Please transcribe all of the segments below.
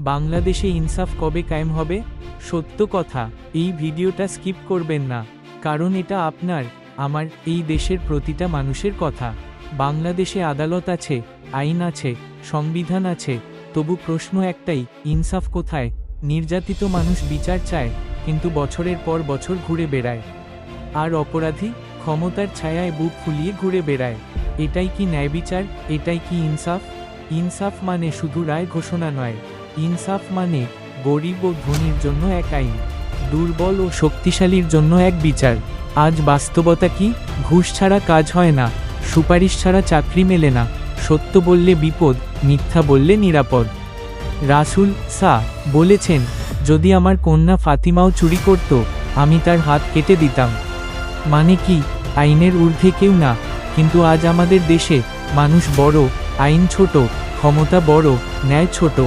বাংলাদেশে ইনসাফ কবে কায়েম হবে? সত্য কথা, এই ভিডিওটা স্কিপ করবেন না, কারণ এটা আপনার, আমার, এই দেশের প্রতিটা মানুষের কথা। বাংলাদেশে আদালত আছে, আইন আছে, সংবিধান আছে, তবু প্রশ্ন একটাই, ইনসাফ কোথায়? নির্যাতিত মানুষ বিচার চায়, কিন্তু বছরের পর বছর ঘুরে বেড়ায়। আর অপরাধী, ক্ষমতার ছায়ায় বুক ফুলিয়ে ঘুরে বেড়ায়। এটাই কি ন্যায় বিচার এটাই কি ইনসাফ? ইনসাফ মানে শুধু রায় ঘোষণা নয়। ইনসাফ মানে গরিব ও ধনীর জন্য এক আইন, দুর্বল ও শক্তিশালীর জন্য এক বিচার। আজ বাস্তবতা কি? ঘুষ ছাড়া কাজ হয় না, সুপারিশ ছাড়া চাকরি মেলে না, সত্য বললে বিপদ, মিথ্যা বললে নিরাপদ। রাসুল সা বলেছেন, যদি আমার কন্যা ফাতিমাও চুরি করত, আমি তার হাত কেটে দিতাম। মানে কি? আইনের ঊর্ধ্বে কেউ না, কিন্তু আজ আমাদের দেশে মানুষ বড়, আইন ছোট, ক্ষমতা বড়, ন্যায় ছোট।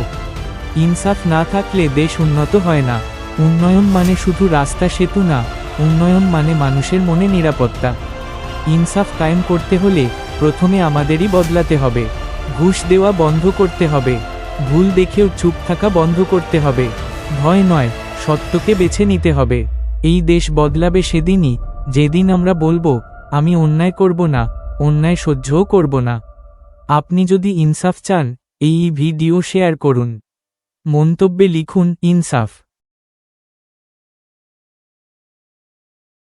ইনসাফ না থাকলে দেশ উন্নত হয় না। উন্নয়ন মানে শুধু রাস্তা সেতু না, উন্নয়ন মানে মানুষের মনে নিরাপত্তা। ইনসাফ কায়েম করতে হলে প্রথমে আমাদেরই বদলাতে হবে। ঘুষ দেওয়া বন্ধ করতে হবে। ভুল দেখেও চুপ থাকা বন্ধ করতে হবে। ভয় নয়, সত্যকে বেছে নিতে হবে। এই দেশ বদলাবে সেদিনই, যেদিন আমরা বলব, আমি অন্যায় করব না, অন্যায় সহ্যও করব না। আপনি যদি ইনসাফ চান, এই ভিডিও শেয়ার করুন। মন্তব্যে লিখুন ইনসাফ।